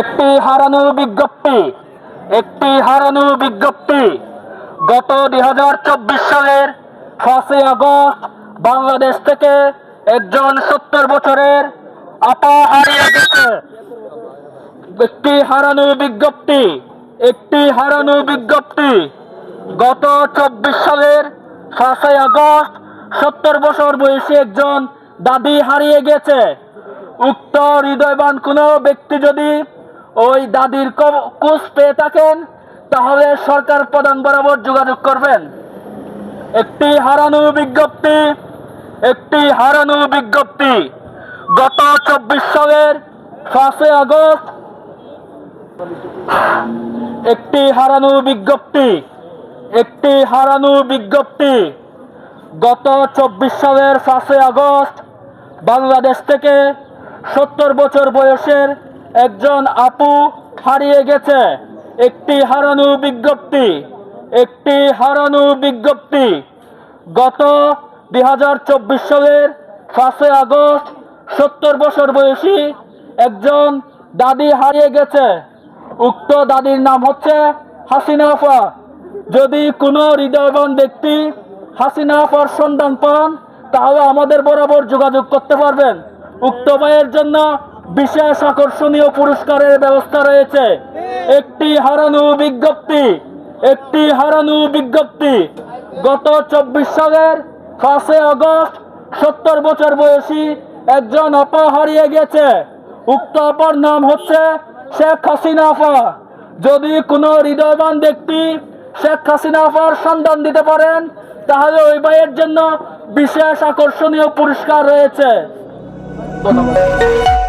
একটি হারানো বিজ্ঞপ্তি, একটি হারানো বিজ্ঞপ্তি। গত দুই হাজার চব্বিশ সালের পাঁচই আগস্ট বাংলাদেশ থেকে একজন সত্তর বছরের আপা হারিয়ে গেছে। একটি হারানো বিজ্ঞপ্তি, একটি হারানো বিজ্ঞপ্তি। গত চব্বিশ সালের পাঁচই আগস্ট সত্তর বছর বয়সী একজন দাদি হারিয়ে গেছে। উক্ত হৃদয়বান কোনো ব্যক্তি যদি ওই দাদির ক- খোঁজ পেয়ে থাকেন, তাহলে সরকার প্রধান বরাবর যোগাযোগ করবেন। একটি হারানো বিজ্ঞপ্তি, একটি হারানো বিজ্ঞপ্তি। গত চব্বিশ সালের পাঁচই আগস্ট একটি হারানো বিজ্ঞপ্তি, একটি হারানো বিজ্ঞপ্তি। গত চব্বিশ সালের পাঁচই আগস্ট বাংলাদেশ থেকে সত্তর বছর বয়সের একজন আপু হারিয়ে গেছে। একটি হারানো বিজ্ঞপ্তি, একটি হারানো বিজ্ঞপ্তি। গত দু হাজার চব্বিশ সালের পাঁচই আগস্ট, সত্তর বছর বয়সী একজন দাদি হারিয়ে গেছে। উক্ত দাদির নাম হচ্ছে হাসিনা আফা। যদি কোনো হৃদয়বান ব্যক্তি হাসিনা আফার সন্ধান পান, তাহলে আমাদের বরাবর যোগাযোগ করতে পারবেন। উক্ত ভাইয়ের জন্য বিশেষ আকর্ষণীয় পুরস্কারের ব্যবস্থা রয়েছে। একটি হারানো বিজ্ঞপ্তি, একটি হারানো বিজ্ঞপ্তি। গত চব্বিশ সালের পাঁচই আগস্ট সত্তর বছর বয়সী একজন আপা হারিয়ে গেছে। উক্ত আপার নাম হচ্ছে শেখ হাসিনা আফা যদি কোনো হৃদয়বান ব্যক্তি শেখ হাসিনা আফার সন্ধান দিতে পারেন, তাহলে ওই ভাইয়ের জন্য বিশেষ আকর্ষণীয় পুরস্কার রয়েছে। ধন্যবাদ